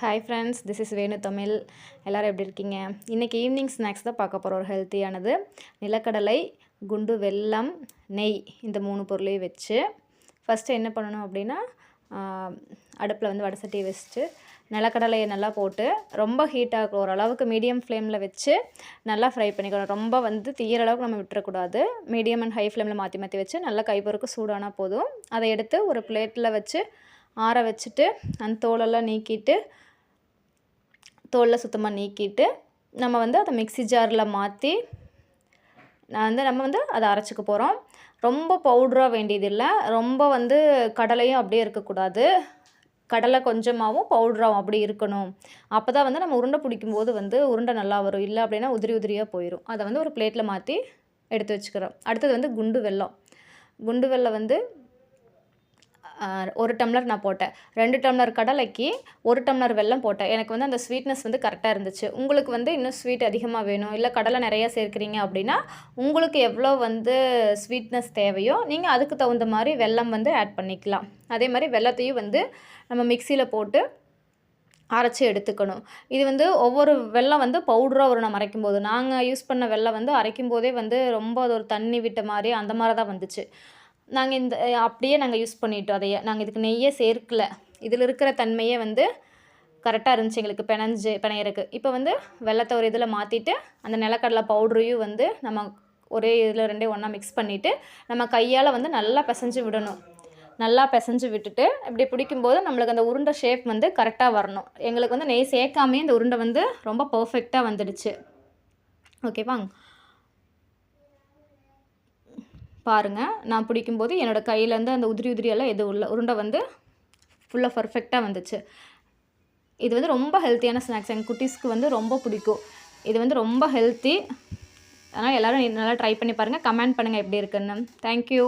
Hi friends this is Venu Tamil எல்லோரும் எப்படி இருக்கீங்க? இன்றைக்கி ஈவினிங் ஸ்நாக்ஸ் தான் பார்க்க போகிறோம் ஒரு ஹெல்த்தியானது நிலக்கடலை குண்டு வெல்லம் நெய் இந்த மூணு பொருளையும் வச்சு. ஃபஸ்ட்டு என்ன பண்ணணும் அப்படின்னா அடுப்பில் வந்து வடை வச்சுட்டு நிலக்கடலையை நல்லா போட்டு ரொம்ப ஹீட் ஆகும் ஓரளவுக்கு மீடியம் ஃப்ளேமில் வச்சு நல்லா ஃப்ரை பண்ணிக்கணும். ரொம்ப வந்து தீயிற அளவுக்கு நம்ம விட்டுறக்கூடாது. மீடியம் அண்ட் ஹை ஃப்ளேமில் மாற்றி மாற்றி வச்சு நல்லா கைப்பொருக்கு சூடானா போதும். அதை எடுத்து ஒரு பிளேட்டில் வச்சு ஆற வச்சுட்டு அந்த தோலெல்லாம் நீக்கிட்டு தோலில் சுத்தமாக நீக்கிட்டு நம்ம வந்து அதை மிக்சி ஜாரில் மாற்றி நான் வந்து நம்ம வந்து அதை அரைச்சிக்க போகிறோம் ரொம்ப பவுட்ராக வேண்டியதில்லை. ரொம்ப வந்து கடலையும் அப்படியே இருக்கக்கூடாது. கடலை கொஞ்சமாகவும் பவுட்ராகவும் அப்படி இருக்கணும். அப்போ தான் வந்து நம்ம உருண்டை பிடிக்கும்போது வந்து உருண்டை நல்லா வரும். இல்லை அப்படின்னா உதிரி உதிரியாக போயிடும் அதை வந்து ஒரு பிளேட்டில் மாற்றி எடுத்து வச்சுக்கிறோம். அடுத்தது வந்து குண்டு வெல்லம். குண்டு வெல்லம் வந்து ஒரு டம்ளர் நான் போட்டேன். ரெண்டு டம்ளர் கடலைக்கு ஒரு டம்ளர் வெல்லம் போட்டேன். எனக்கு வந்து அந்த ஸ்வீட்னஸ் வந்து கரெக்டாக இருந்துச்சு. உங்களுக்கு வந்து இன்னும் ஸ்வீட் அதிகமாக வேணும். இல்லை கடலை நிறையா சேர்க்குறீங்க அப்படின்னா உங்களுக்கு எவ்வளோ வந்து ஸ்வீட்னஸ் தேவையோ நீங்கள் அதுக்கு தகுந்த மாதிரி வெல்லம் வந்து ஆட் பண்ணிக்கலாம். அதே மாதிரி வெள்ளத்தையும் வந்து நம்ம மிக்சியில் போட்டு அரைச்சி எடுத்துக்கணும். இது வந்து ஒவ்வொரு வெள்ளம் வந்து பவுடராக வரும் நம்ம அரைக்கும் போது நாங்கள் யூஸ் பண்ண வெள்ளம் வந்து அரைக்கும் போதே வந்து ரொம்ப அது ஒரு தண்ணி விட்ட மாதிரி அந்த மாதிரி தான் வந்துச்சு. நாங்கள் இந்த அப்படியே நாங்கள் யூஸ் பண்ணிட்டோம் அதையே. நாங்கள் இதுக்கு நெய்யே சேர்க்கல. இதில் இருக்கிற தன்மையே வந்து கரெக்டாக இருந்துச்சு எங்களுக்கு பிணைஞ்சு பிணையறக்கு. இப்போ வந்து வெள்ளத்தை ஒரு இதில் மாற்றிட்டு அந்த நிலக்கடலை பவுடரையும் வந்து நம்ம ஒரே இதில் ரெண்டே ஒன்றா மிக்ஸ் பண்ணிவிட்டு நம்ம கையால் வந்து நல்லா பிசைஞ்சு விடணும். நல்லா பிசைஞ்சு விட்டுட்டு இப்படி பிடிக்கும்போது நம்மளுக்கு அந்த உருண்டை ஷேப் வந்து கரெக்டாக வரணும். எங்களுக்கு வந்து நெய் சேர்க்காமே இந்த உருண்டை வந்து ரொம்ப பர்ஃபெக்டாக வந்துடுச்சு. ஓகேவாங்க பாருங்கள் நான் பிடிக்கும்போது என்னோடய கையிலேருந்து அந்த உதிரி உதிரியெல்லாம் எதுவும் இல்லை உருண்டை வந்து ஃபுல்லாக பர்ஃபெக்டாக வந்துச்சு. இது வந்து ரொம்ப ஹெல்த்தியான ஸ்நாக்ஸ் எங்கள் குட்டீஸ்க்கு வந்து ரொம்ப பிடிக்கும். இது வந்து ரொம்ப ஹெல்த்தி அதனால் எல்லோரும் நல்லா ட்ரை பண்ணி பாருங்கள் கமெண்ட் பண்ணுங்கள் எப்படி இருக்குன்னு. தேங்க்யூ